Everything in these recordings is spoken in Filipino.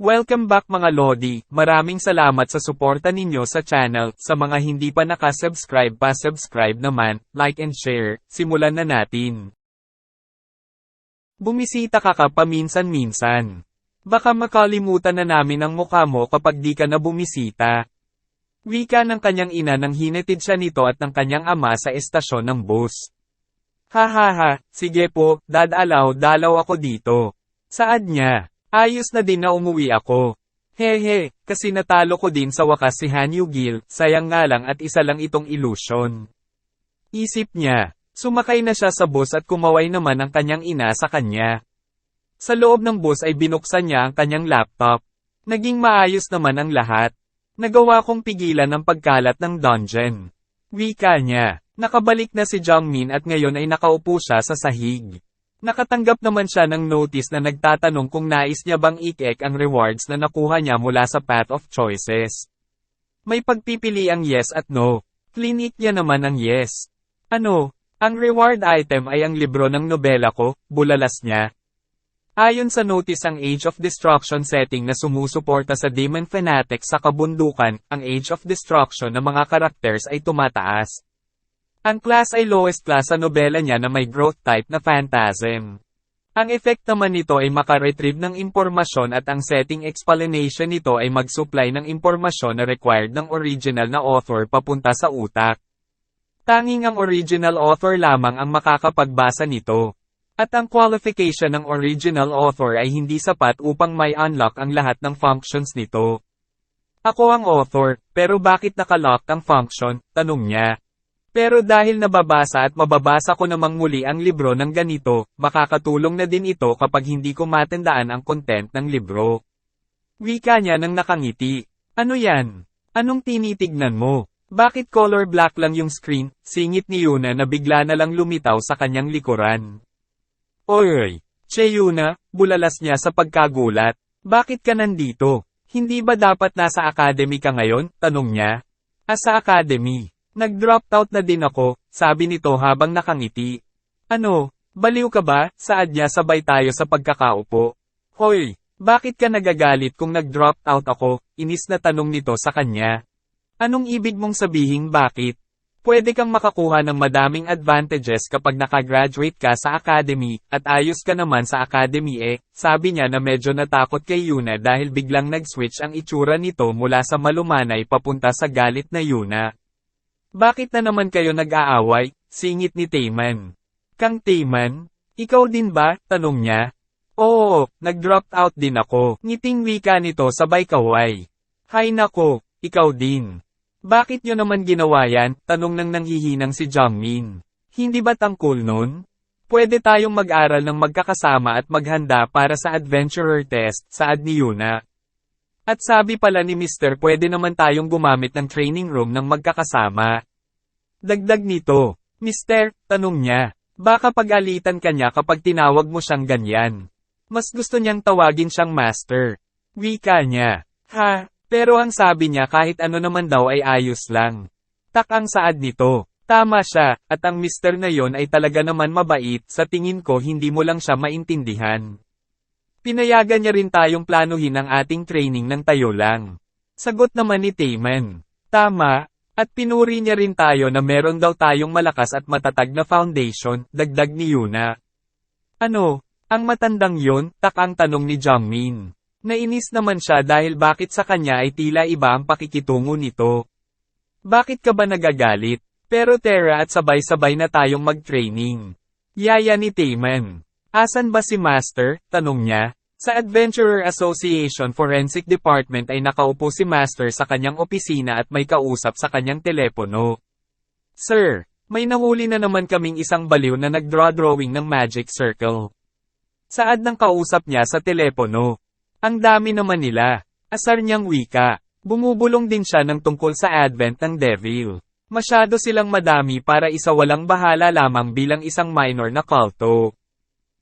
Welcome back mga Lodi, maraming salamat sa suporta ninyo sa channel, sa mga hindi pa nakasubscribe pa subscribe naman, like and share, simulan na natin. Bumisita ka ka paminsan-minsan. Baka makalimutan na namin ang mukha mo kapag di ka na bumisita. Wika ng kanyang ina nang hinatid siya nito at ng kanyang ama sa estasyon ng bus. Ha ha ha, sige po, dadalaw dalaw ako dito. Saad niya? Ayos na din na umuwi ako. Hehe, kasi natalo ko din sa wakas si Han Yu-gil, sayang nga lang at isa lang itong illusion. Isip niya, sumakay na siya sa bus at kumaway naman ang kanyang ina sa kanya. Sa loob ng bus ay binuksan niya ang kanyang laptop. Naging maayos naman ang lahat. Nagawa kong pigilan ang pagkalat ng dungeon. Wika niya, nakabalik na si Jongmin at ngayon ay nakaupo siya sa sahig. Nakatanggap naman siya ng notice na nagtatanong kung nais niya bang ikek ang rewards na nakuha niya mula sa path of choices. May pagpipili ang yes at no. Clinic niya naman ang yes. Ano? Ang reward item ay ang libro ng nobela ko, bulalas niya. Ayon sa notice ang Age of Destruction setting na sumusuporta sa Demon Fanatic sa kabundukan, ang Age of Destruction ng mga characters ay tumataas. Ang class ay lowest class sa nobela niya na may growth type na Phantasm. Ang effect naman nito ay makaretrieve ng impormasyon at ang setting explanation nito ay mag-supply ng impormasyon na required ng original na author papunta sa utak. Tanging ang original author lamang ang makakapagbasa nito. At ang qualification ng original author ay hindi sapat upang may unlock ang lahat ng functions nito. Ako ang author, pero bakit nakalock ang function? Tanong niya. Pero dahil nababasa at mababasa ko namang muli ang libro ng ganito, makakatulong na din ito kapag hindi ko matandaan ang content ng libro. Wika niya nang nakangiti. Ano yan? Anong tinitignan mo? Bakit color black lang yung screen? Singit ni Yuna na bigla na lang lumitaw sa kanyang likuran. Oy! Che Yuna, bulalas niya sa pagkagulat. Bakit ka nandito? Hindi ba dapat nasa academy ka ngayon? Tanong niya. Asa academy? Nag-drop out na din ako, sabi nito habang nakangiti. Ano, baliw ka ba? Saad niya sabay tayo sa pagkakaupo. Hoy, bakit ka nagagalit kung nag-drop out ako? Inis na tanong nito sa kanya. Anong ibig mong sabihin bakit? Pwede kang makakuha ng madaming advantages kapag nakagraduate ka sa academy, at ayos ka naman sa academy eh, sabi niya na medyo natakot kay Yuna dahil biglang nag-switch ang itsura nito mula sa malumanay papunta sa galit na Yuna. Bakit na naman kayo nag-aaway? Singit ni Tayman. Kang Tayman? Ikaw din ba? Tanong niya. Oo, nag-drop out din ako. Ngiting wika nito sabay kaway. Hay nako, ikaw din. Bakit nyo naman ginawa yan? Tanong nang nanghihinang si Jongmin. Hindi ba tangkol nun? Pwede tayong mag-aral ng magkakasama at maghanda para sa adventurer test, saad ni Yuna. At sabi pala ni Mr. pwede naman tayong gumamit ng training room ng magkakasama. Dagdag nito, Mr. tanong niya, baka pag-alitan ka niya kapag tinawag mo siyang ganyan. Mas gusto niyang tawagin siyang master. Wika niya, ha, pero ang sabi niya kahit ano naman daw ay ayos lang. Tak ang saad nito. Tama siya, at ang mister na yon ay talaga naman mabait, sa tingin ko hindi mo lang siya maintindihan. Pinayagan niya rin tayong planuhin ang ating training ng tayo lang. Sagot naman ni Tayman. Tama, at pinuri niya rin tayo na meron daw tayong malakas at matatag na foundation, dagdag ni Yuna. Ano, ang matandang yon, tak ang tanong ni Jongmin. Nainis naman siya dahil bakit sa kanya ay tila iba ang pakikitungo nito. Bakit ka ba nagagalit? Pero Tara at sabay-sabay na tayong mag-training. Yaya ni Tayman. Asan ba si Master? Tanong niya. Sa Adventurer Association Forensic Department ay nakaupo si Master sa kanyang opisina at may kausap sa kanyang telepono. Sir, may nahuli na naman kaming isang baliw na nag-draw drawing ng magic circle. Saad ng kausap niya sa telepono. Ang dami naman nila. Asar niyang wika. Bumubulong din siya ng tungkol sa advent ng devil. Masyado silang madami para isa walang bahala lamang bilang isang minor na kulto.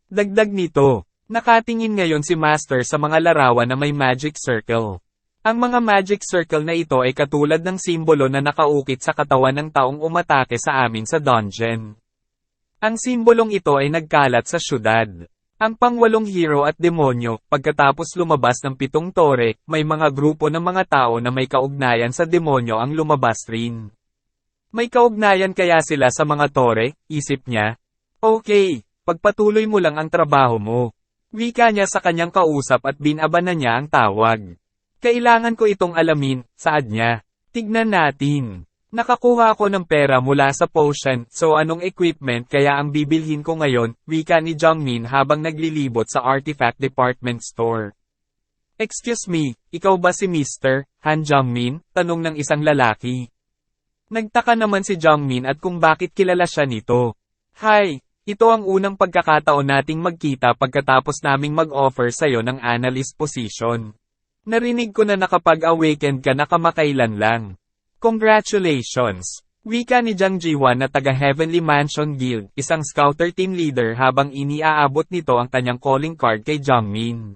Dagdag nito, nakatingin ngayon si Master sa mga larawan na may magic circle. Ang mga magic circle na ito ay katulad ng simbolo na nakaukit sa katawan ng taong umatake sa amin sa dungeon. Ang simbolong ito ay nagkalat sa syudad. Ang pangwalong hero at demonyo, pagkatapos lumabas ng pitong tore, may mga grupo ng mga tao na may kaugnayan sa demonyo ang lumabas rin. May kaugnayan kaya sila sa mga tore, isip niya? Okay, pagpatuloy mo lang ang trabaho mo. Wika niya sa kanyang kausap at binabanan niya ang tawag. Kailangan ko itong alamin, saad niya. Tignan natin. Nakakuha ako ng pera mula sa potion, so anong equipment kaya ang bibilhin ko ngayon, wika ni Jongmin habang naglilibot sa artifact department store. Excuse me, ikaw ba si Mr. Han Jongmin? Tanong ng isang lalaki. Nagtaka naman si Jongmin at kung bakit kilala siya nito. Hi, ito ang unang pagkakataon nating magkita pagkatapos naming mag-offer sa'yo ng analyst position. Narinig ko na nakapag-awaken ka na lang. Congratulations! Wika ni Jiang Jiwan na taga Heavenly Mansion Guild, isang scouter team leader habang iniaabot nito ang kanyang calling card kay Jiangmin.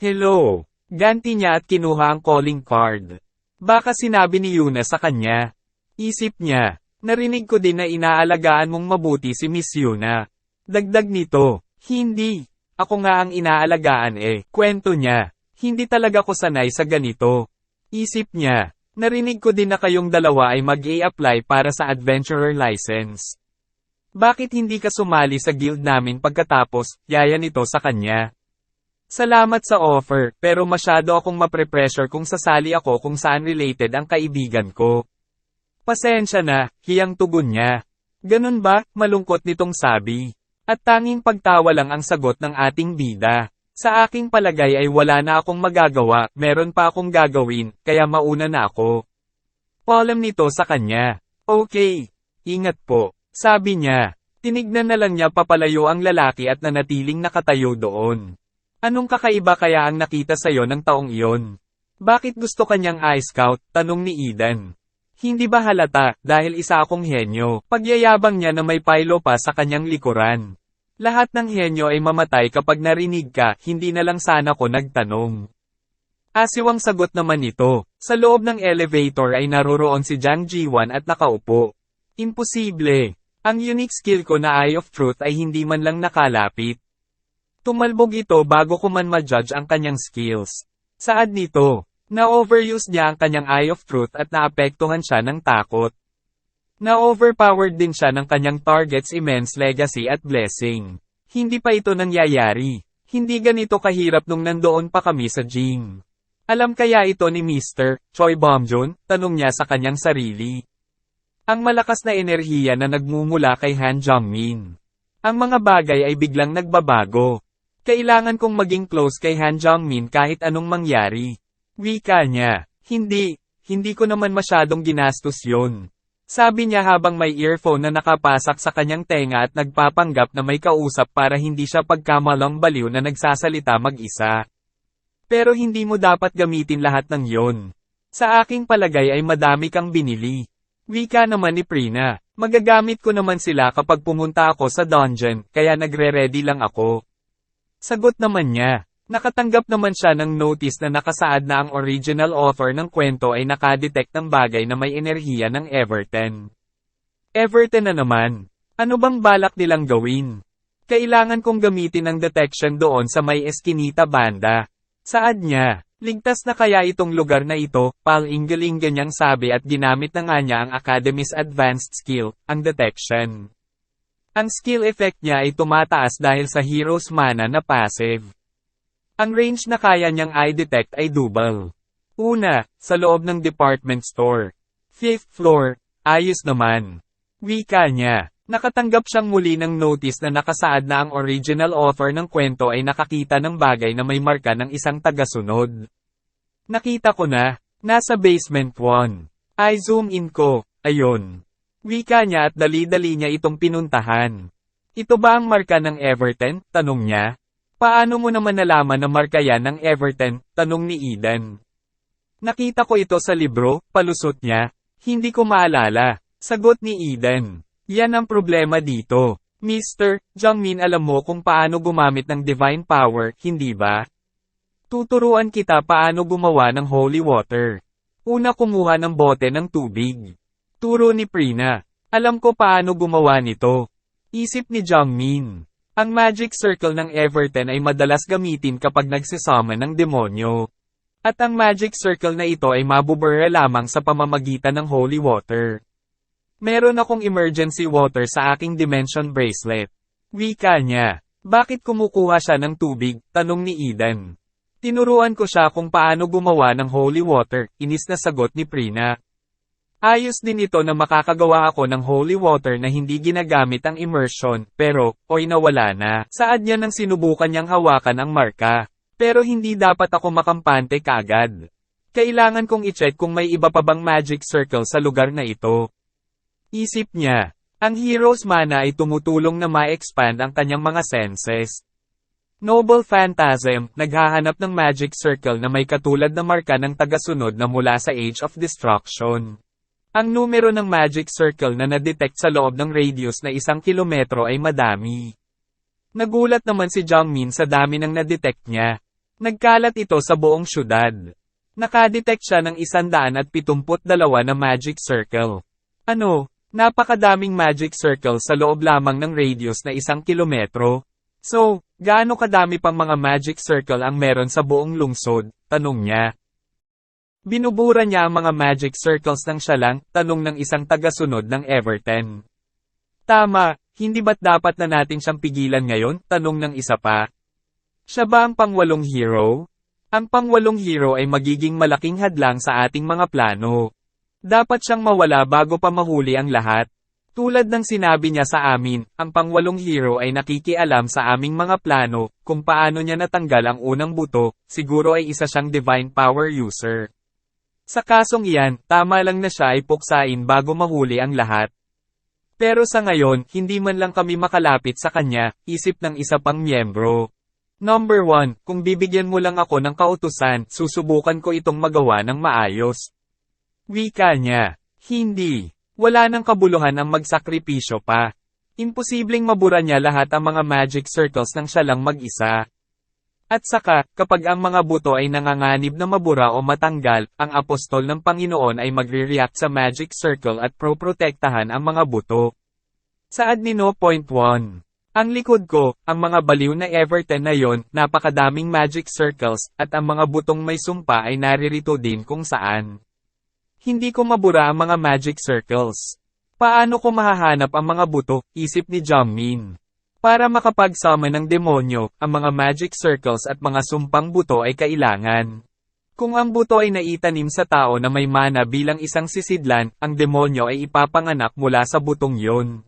Hello! Ganti niya at kinuha ang calling card. Baka sinabi ni Yuna sa kanya. Isip niya, narinig ko din na inaalagaan mong mabuti si Miss Yuna. Dagdag nito, hindi. Ako nga ang inaalagaan eh. Kwento niya, hindi talaga ko sanay sa ganito. Isip niya, Narinig ko din na kayong dalawa ay mag apply para sa adventurer license. Bakit hindi ka sumali sa guild namin pagkatapos, yaya nito sa kanya? Salamat sa offer, pero masyado akong mapre-pressure kung sasali ako kung saan related ang kaibigan ko. Pasensya na, hiyang tugon niya. Ganun ba, malungkot nitong sabi. At tanging pagtawa lang ang sagot ng ating bida. Sa aking palagay ay wala na akong magagawa, meron pa akong gagawin, kaya mauna na ako. Palam nito sa kanya. Okay. Ingat po. Sabi niya. Tinignan na lang niya papalayo ang lalaki at nanatiling nakatayo doon. Anong kakaiba kaya ang nakita sayo ng taong iyon? Bakit gusto kanyang eye scout? Tanong ni Eden. Hindi ba halata, dahil isa akong henyo, pagyayabang niya na may pilo pa sa kanyang likuran. Lahat ng henyo ay mamatay kapag narinig ka, hindi na lang sana ko nagtanong. Asiwang sagot naman ito. Sa loob ng elevator ay naroroon si Jiang Jiwan at nakaupo. Imposible. Ang unique skill ko na Eye of Truth ay hindi man lang nakalapit. Tumalbog ito bago ko man ma-judge ang kanyang skills. Saad nito, na-overuse niya ang kanyang Eye of Truth at naapektuhan siya ng takot. Na-overpowered din siya ng kanyang target's immense legacy at blessing. Hindi pa ito nangyayari. Hindi ganito kahirap nung nandoon pa kami sa gym. Alam kaya ito ni Mr. Choi Bomjon? Tanong niya sa kanyang sarili. Ang malakas na enerhiya na nagmumula kay Han Jongmin. Ang mga bagay ay biglang nagbabago. Kailangan kong maging close kay Han Jongmin kahit anong mangyari. Wika niya. Hindi, hindi ko naman masyadong ginastos yon. Sabi niya habang may earphone na nakapasak sa kanyang tenga at nagpapanggap na may kausap para hindi siya pagkamalang baliw na nagsasalita mag-isa. Pero hindi mo dapat gamitin lahat ng yon. Sa aking palagay ay madami kang binili. Wika naman ni Prina, magagamit ko naman sila kapag pumunta ako sa dungeon, kaya nagre-ready lang ako. Sagot naman niya, Nakatanggap naman siya ng notice na nakasaad na ang original author ng kwento ay nakadetect ng bagay na may enerhiya ng Everton. Everton na naman. Ano bang balak nilang gawin? Kailangan kong gamitin ang detection doon sa may Eskinita banda. Saad niya, ligtas na kaya itong lugar na ito, pal-inggaling ganyang sabi at ginamit na nga niya ang Academy's advanced skill, ang detection. Ang skill effect niya ay tumataas dahil sa hero's mana na passive. Ang range na kaya niyang eye-detect ay double. Una, sa loob ng department store. Fifth floor, ayos naman. Wika niya. Nakatanggap siyang muli ng notice na nakasaad na ang original author ng kwento ay nakakita ng bagay na may marka ng isang tagasunod. Nakita ko na, nasa basement 1. I zoom in ko, ayon. Wika niya at dali-dali niya itong pinuntahan. Ito ba ang marka ng Everton? Tanong niya. Paano mo naman nalaman na marka yan ng Everton? Tanong ni Eden. Nakita ko ito sa libro, palusot niya. Hindi ko maalala. Sagot ni Eden. Yan ang problema dito. Mr. Jungmin alam mo kung paano gumamit ng divine power, hindi ba? Tuturuan kita paano gumawa ng holy water. Una kumuha ng bote ng tubig. Turo ni Prina. Alam ko paano gumawa nito. Isip ni Jungmin. Ang magic circle ng Everton ay madalas gamitin kapag nagsisama ng demonyo. At ang magic circle na ito ay mabubura lamang sa pamamagitan ng holy water. Meron akong emergency water sa aking dimension bracelet. Wika niya. Bakit kumukuha siya ng tubig? Tanong ni Eden. Tinuruan ko siya kung paano gumawa ng holy water, inis na sagot ni Prina. Ayos din ito na makakagawa ako ng holy water na hindi ginagamit ang immersion, pero, oy nawala na. Saad niya nang sinubukan niyang hawakan ang marka. Pero hindi dapat ako makampante kagad. Kailangan kong i-check kung may iba pa bang magic circle sa lugar na ito. Isip niya, ang hero's mana ay tumutulong na ma-expand ang kanyang mga senses. Noble Phantasm, naghahanap ng magic circle na may katulad na marka ng tagasunod na mula sa Age of Destruction. Ang numero ng magic circle na na-detect sa loob ng radius na isang kilometro ay madami. Nagulat naman si Jongmin sa dami ng na-detect niya. Nagkalat ito sa buong syudad. Nakadetect siya ng 172 na magic circle. Ano, napakadaming magic circle sa loob lamang ng radius na isang kilometro. So, gaano kadami pang mga magic circle ang meron sa buong lungsod? Tanong niya. Binubura niya ang mga magic circles ng siya lang, tanong ng isang tagasunod ng Everton. Tama, hindi ba't dapat na natin siyang pigilan ngayon? Tanong ng isa pa. Siya ba ang pangwalong hero? Ang pangwalong hero ay magiging malaking hadlang sa ating mga plano. Dapat siyang mawala bago pa mahuli ang lahat. Tulad ng sinabi niya sa amin, ang pangwalong hero ay nakikialam sa aming mga plano, kung paano niya natanggal ang unang buto, siguro ay isa siyang divine power user. Sa kasong iyan, tama lang na siya ay puksain bago mahuli ang lahat. Pero sa ngayon, hindi man lang kami makalapit sa kanya, isip ng isa pang miyembro. Number 1, kung bibigyan mo lang ako ng kautusan, susubukan ko itong magawa ng maayos. Wika niya, hindi. Wala nang kabuluhan ang magsakripisyo pa. Imposibleng mabura niya lahat ang mga magic circles ng siya lang mag-isa. At saka, kapag ang mga buto ay nanganganib na mabura o matanggal, ang apostol ng Panginoon ay magre-react sa magic circle at pro-protektahan ang mga buto. Saad ni No. Point 1. Ang likod ko, ang mga baliw na Everton na yon, napakadaming magic circles, at ang mga butong may sumpa ay naririto din kung saan. Hindi ko mabura ang mga magic circles. Paano ko mahahanap ang mga buto, isip ni Jongmin. Para makapagsama ng demonyo, ang mga magic circles at mga sumpang buto ay kailangan. Kung ang buto ay naitanim sa tao na may mana bilang isang sisidlan, ang demonyo ay ipapanganak mula sa butong yon.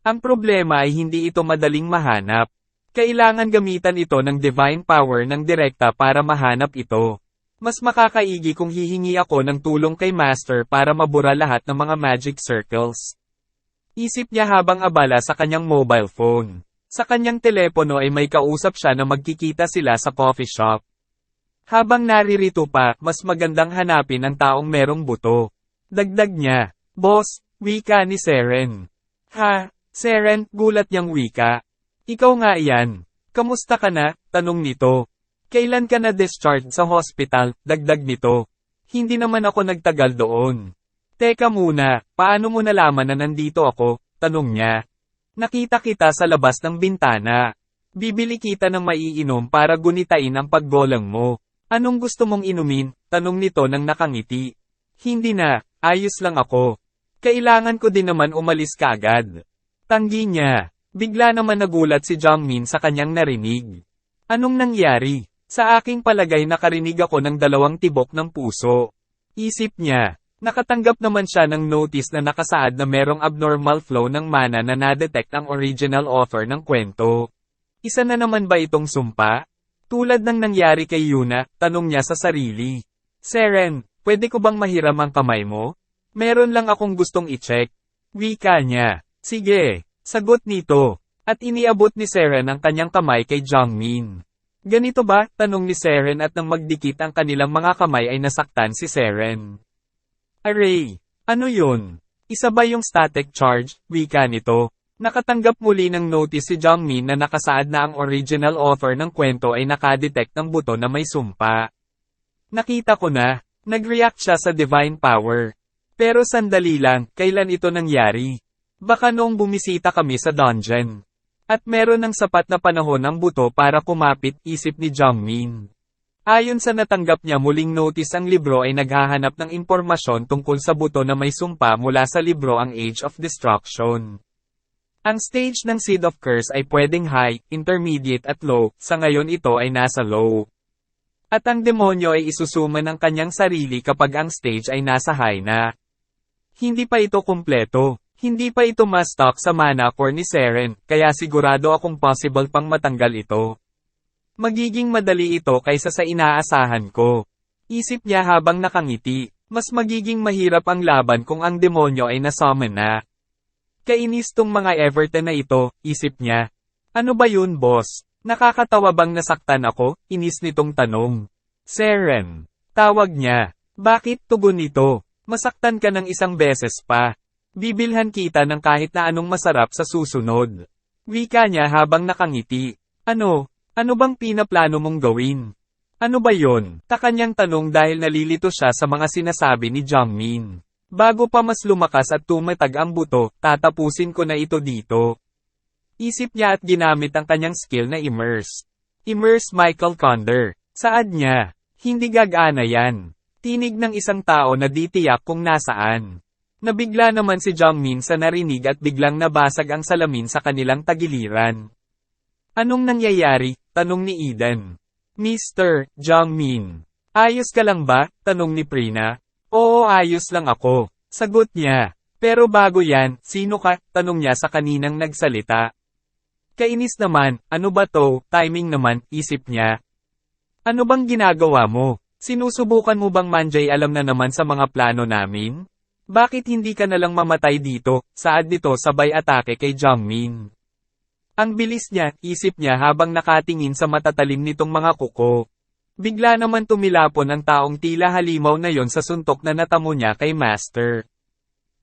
Ang problema ay hindi ito madaling mahanap. Kailangan gamitan ito ng divine power ng direkta para mahanap ito. Mas makakaigi kung hihingi ako ng tulong kay Master para mabura lahat ng mga magic circles. Isip niya habang abala sa kanyang mobile phone. Sa kanyang telepono ay may kausap siya na magkikita sila sa coffee shop. Habang naririto pa, mas magandang hanapin ang taong merong buto. Dagdag niya, Boss, wika ni Seren. Ha, Seren, gulat niyang wika. Ikaw nga iyan. Kamusta ka na? Tanong nito. Kailan ka na discharged sa hospital? Dagdag nito. Hindi naman ako nagtagal doon. Teka muna, paano mo nalaman na nandito ako? Tanong niya. Nakita kita sa labas ng bintana. Bibili kita ng maiinom para gunitain ang paggolang mo. Anong gusto mong inumin? Tanong nito ng nakangiti. Hindi na, ayos lang ako. Kailangan ko din naman umalis kagad. Tanggi niya. Bigla naman nagulat si Jongmin sa kanyang narinig. Anong nangyari? Sa aking palagay nakarinig ako ng dalawang tibok ng puso. Isip niya, nakatanggap naman siya ng notice na nakasaad na merong abnormal flow ng mana na nadetect ang original author ng kwento. Isa na naman ba itong sumpa? Tulad ng nangyari kay Yuna, tanong niya sa sarili. Seren, pwede ko bang mahiram ang kamay mo? Meron lang akong gustong i-check. Wika niya. Sige, sagot nito. At iniabot ni Seren ang kanyang kamay kay Jongmin. Ganito ba? Tanong ni Seren at nang magdikit ang kanilang mga kamay ay nasaktan si Seren. Array! Ano yun? Isa ba yung static charge? Wika nito. Nakatanggap muli ng notice si Jongmin na nakasaad na ang original author ng kwento ay nakadetect ng buto na may sumpa. Nakita ko na, nag-react siya sa divine power. Pero sandali lang, kailan ito nangyari? Baka noong bumisita kami sa dungeon. At meron ng sapat na panahon ang buto para kumapit isip ni Jongmin. Ayon sa natanggap niya muling notice ang libro ay naghahanap ng impormasyon tungkol sa buto na may sumpa mula sa libro ang Age of Destruction. Ang stage ng Seed of Curse ay pwedeng high, intermediate at low, sa ngayon ito ay nasa low. At ang demonyo ay isusuma ng kanyang sarili kapag ang stage ay nasa high na. Hindi pa ito kumpleto. Hindi pa ito ma-stock sa mana core ni Seren, kaya sigurado akong possible pang matanggal ito. Magiging madali ito kaysa sa inaasahan ko. Isip niya habang nakangiti, mas magiging mahirap ang laban kung ang demonyo ay nasummon na. Kainis tong mga Everton na ito, isip niya. Ano ba yun boss? Nakakatawa bang nasaktan ako? Inis nitong tanong. Seren. Tawag niya. Bakit tugon nito? Masaktan ka ng isang beses pa. Bibilhan kita ng kahit na anong masarap sa susunod. Wika niya habang nakangiti. Ano? Ano bang pinaplano mong gawin? Ano ba yon? Takanyang tanong dahil nalilito siya sa mga sinasabi ni Jongmin. Bago pa mas lumakas at tumatag ang buto, tatapusin ko na ito dito. Isip niya at ginamit ang kanyang skill na immerse. Immerse Michael Conder. Saad niya? Hindi gagana yan. Tinig ng isang tao na di tiyak kung nasaan. Nabigla naman si Jongmin sa narinig at biglang nabasag ang salamin sa kanilang tagiliran. Anong nangyayari? Tanong ni Eden. Mr. Jongmin. Ayos ka lang ba? Tanong ni Prina. Oo ayos lang ako. Sagot niya. Pero bago yan, sino ka? Tanong niya sa kaninang nagsalita. Kainis naman, ano ba to? Timing naman, isip niya. Ano bang ginagawa mo? Sinusubukan mo bang manjay alam na naman sa mga plano namin? Bakit hindi ka nalang mamatay dito, saad nito sabay atake kay Jongmin? Ang bilis niya, isip niya habang nakatingin sa matatalim nitong mga kuko. Bigla naman tumilapon ang taong tila halimaw na yon sa suntok na natamo niya kay Master.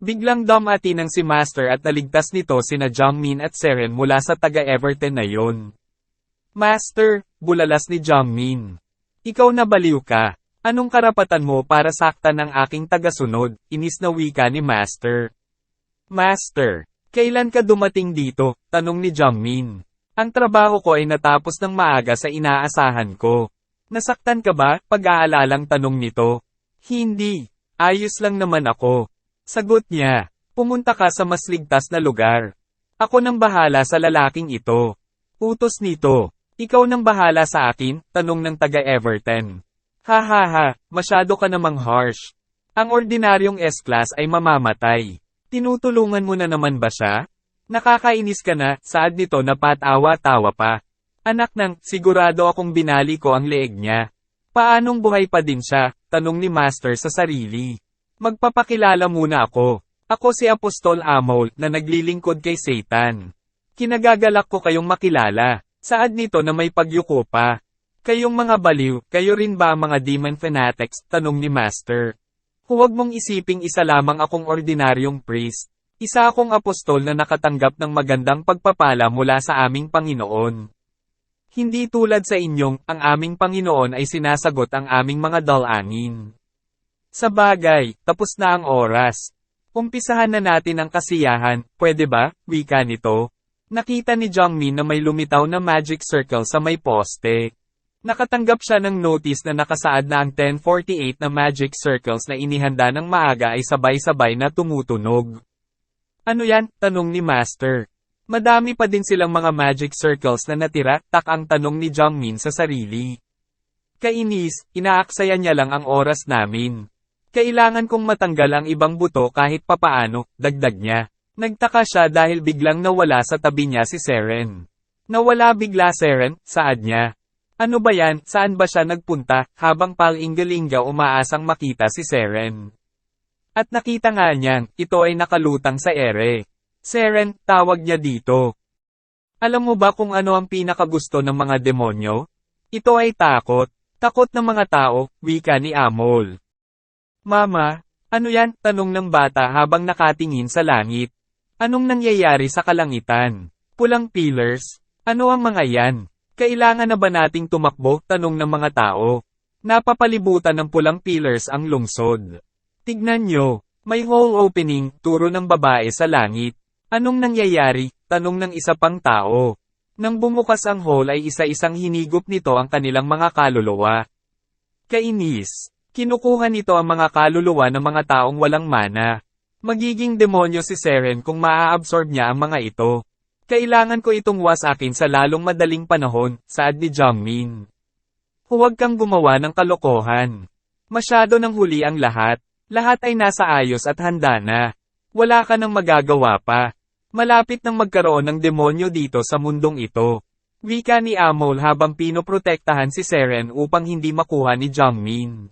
Biglang dumati ng si Master at naligtas nito sina Jongmin at Seren mula sa taga-Everton na yon. Master, bulalas ni Jongmin. Ikaw na baliw ka. Anong karapatan mo para saktan ng aking tagasunod, inis na wika ni Master. Master, kailan ka dumating dito? Tanong ni Jongmin. Ang trabaho ko ay natapos ng maaga sa inaasahan ko. Nasaktan ka ba? Pag-aalalang tanong nito. Hindi. Ayos lang naman ako. Sagot niya. Pumunta ka sa mas ligtas na lugar. Ako nang bahala sa lalaking ito. Utos nito. Ikaw nang bahala sa akin? Tanong ng taga-Everton. Ha ha ha, masyado ka namang harsh. Ang ordinaryong S-class ay mamamatay. Tinutulungan mo na naman ba siya? Nakakainis ka na, saad nito na patawa-tawa pa. Anak ng, sigurado akong binali ko ang leeg niya. Paanong buhay pa din siya? Tanong ni Master sa sarili. Magpapakilala muna ako. Ako si Apostol Amol na naglilingkod kay Satan. Kinagagalak ko kayong makilala. Saad nito na may pagyuko pa. Kayong mga baliw, kayo rin ba mga demon fanatics? Tanong ni Master. Huwag mong isiping isa lamang akong ordinaryong priest. Isa akong apostol na nakatanggap ng magandang pagpapala mula sa aming Panginoon. Hindi tulad sa inyong, ang aming Panginoon ay sinasagot ang aming mga dalangin. Sa bagay, tapos na ang oras. Umpisahan na natin ang kasiyahan, pwede ba, wika nito? Nakita ni Jongmin na may lumitaw na magic circle sa may poste. Nakatanggap siya ng notice na nakasaad na ang 1048 na magic circles na inihanda ng maaga ay sabay-sabay na tumutunog. Ano yan? Tanong ni Master. Madami pa din silang mga magic circles na natira, tak ang tanong ni Jongmin sa sarili. Kainis, inaaksaya niya lang ang oras namin. Kailangan kong matanggal ang ibang buto kahit papaano, dagdag niya. Nagtaka siya dahil biglang nawala sa tabi niya si Seren. Nawala bigla Seren, saad niya. Ano ba yan, saan ba siya nagpunta, habang palinggalinga umaasang makita si Seren. At nakita nga niyang, ito ay nakalutang sa ere. Seren, tawag niya dito. Alam mo ba kung ano ang pinakagusto ng mga demonyo? Ito ay takot. Takot ng mga tao, wika ni Amol. Mama, ano yan? Tanong ng bata habang nakatingin sa langit. Anong nangyayari sa kalangitan? Pulang pillars? Ano ang mga yan? Kailangan na ba nating tumakbo? Tanong ng mga tao. Napapalibutan ng pulang pillars ang lungsod. Tignan nyo, may hole opening, turo ng babae sa langit. Anong nangyayari? Tanong ng isa pang tao. Nang bumukas ang hole ay isa-isang hinigop nito ang kanilang mga kaluluwa. Kainis. Kinukuha nito ang mga kaluluwa ng mga taong walang mana. Magiging demonyo si Seren kung maa-absorb niya ang mga ito. Kailangan ko itong wasakin sa lalong madaling panahon, saad ni Jongmin. Huwag kang gumawa ng kalokohan. Masyado nang huli ang lahat. Lahat ay nasa ayos at handa na. Wala ka nang magagawa pa. Malapit nang magkaroon ng demonyo dito sa mundong ito. Wika ni Amol habang pinoprotektahan si Seren upang hindi makuha ni Jongmin.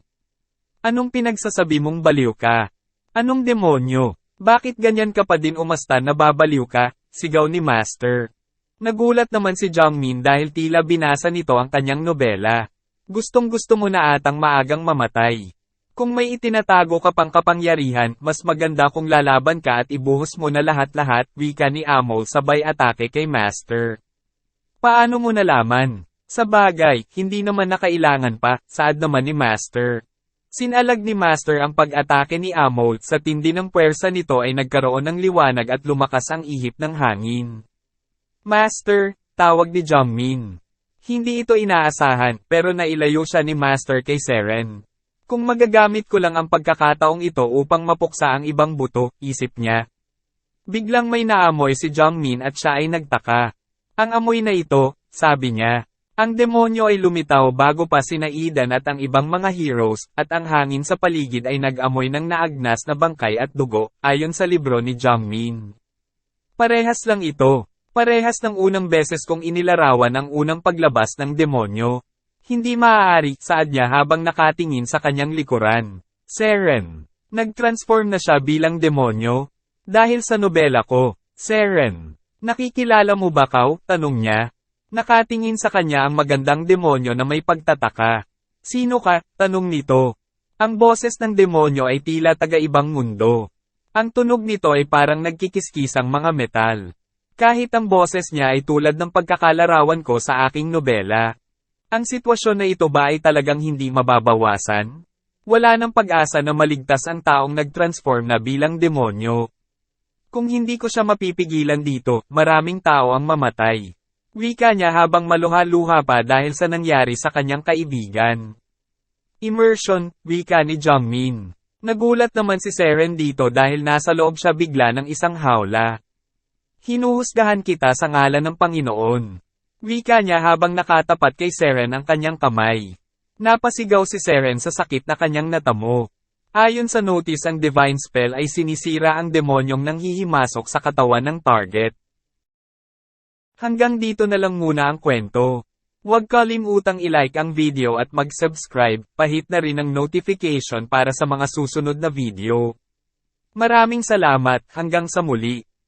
Anong pinagsasabi mong baliw ka? Anong demonyo? Bakit ganyan ka pa din umasta na babaliw ka? Sigaw ni Master. Nagulat naman si Jongmin dahil tila binasa nito ang kanyang nobela. Gustong gusto mo na atang maagang mamatay. Kung may itinatago ka pang kapangyarihan, mas maganda kung lalaban ka at ibuhos mo na lahat-lahat, wika ni Amol sabay atake kay Master. Paano mo nalaman? Sa bagay, hindi naman nakailangan pa, saad naman ni Master. Sinalag ni Master ang pag-atake ni Amol sa tindi ng puwersa nito ay nagkaroon ng liwanag at lumakas ang ihip ng hangin. Master, tawag ni Jongmin. Hindi ito inaasahan, pero nailayo siya ni Master kay Seren. Kung magagamit ko lang ang pagkakataong ito upang mapuksa ang ibang buto, isip niya. Biglang may naamoy si Jongmin at siya ay nagtaka. Ang amoy na ito, sabi niya. Ang demonyo ay lumitaw bago pa sina Eden at ang ibang mga heroes, at ang hangin sa paligid ay nag-amoy ng naagnas na bangkay at dugo, ayon sa libro ni Jongmin. Parehas lang ito. Parehas ng unang beses kong inilarawan ang unang paglabas ng demonyo. Hindi maaari, saad niya habang nakatingin sa kanyang likuran. Seren. Nag-transform na siya bilang demonyo. Dahil sa nobela ko. Seren. Nakikilala mo ba kaw? Tanong niya. Nakatingin sa kanya ang magandang demonyo na may pagtataka. Sino ka? Tanong nito. Ang boses ng demonyo ay tila taga-ibang mundo. Ang tunog nito ay parang nagkikiskisang mga metal. Kahit ang boses niya ay tulad ng pagkakalarawan ko sa aking nobela. Ang sitwasyon na ito ba ay talagang hindi mababawasan? Wala ng pag-asa na maligtas ang taong nag-transform na bilang demonyo. Kung hindi ko siya mapipigilan dito, maraming tao ang mamatay. Wika niya habang maluha-luha pa dahil sa nangyari sa kanyang kaibigan. Immersion, wika ni Jongmin. Nagulat naman si Seren dito dahil nasa loob siya bigla ng isang hawla. Hinuhusgahan kita sa ngalan ng Panginoon. Wika niya habang nakatapat kay Seren ang kanyang kamay. Napasigaw si Seren sa sakit na kanyang natamo. Ayon sa notice ang divine spell ay sinisira ang demonyong nang hihimasok sa katawan ng target. Hanggang dito na lang muna ang kwento. Huwag kalimutang ilike ang video at mag-subscribe, pahit na rin ang notification para sa mga susunod na video. Maraming salamat, hanggang sa muli.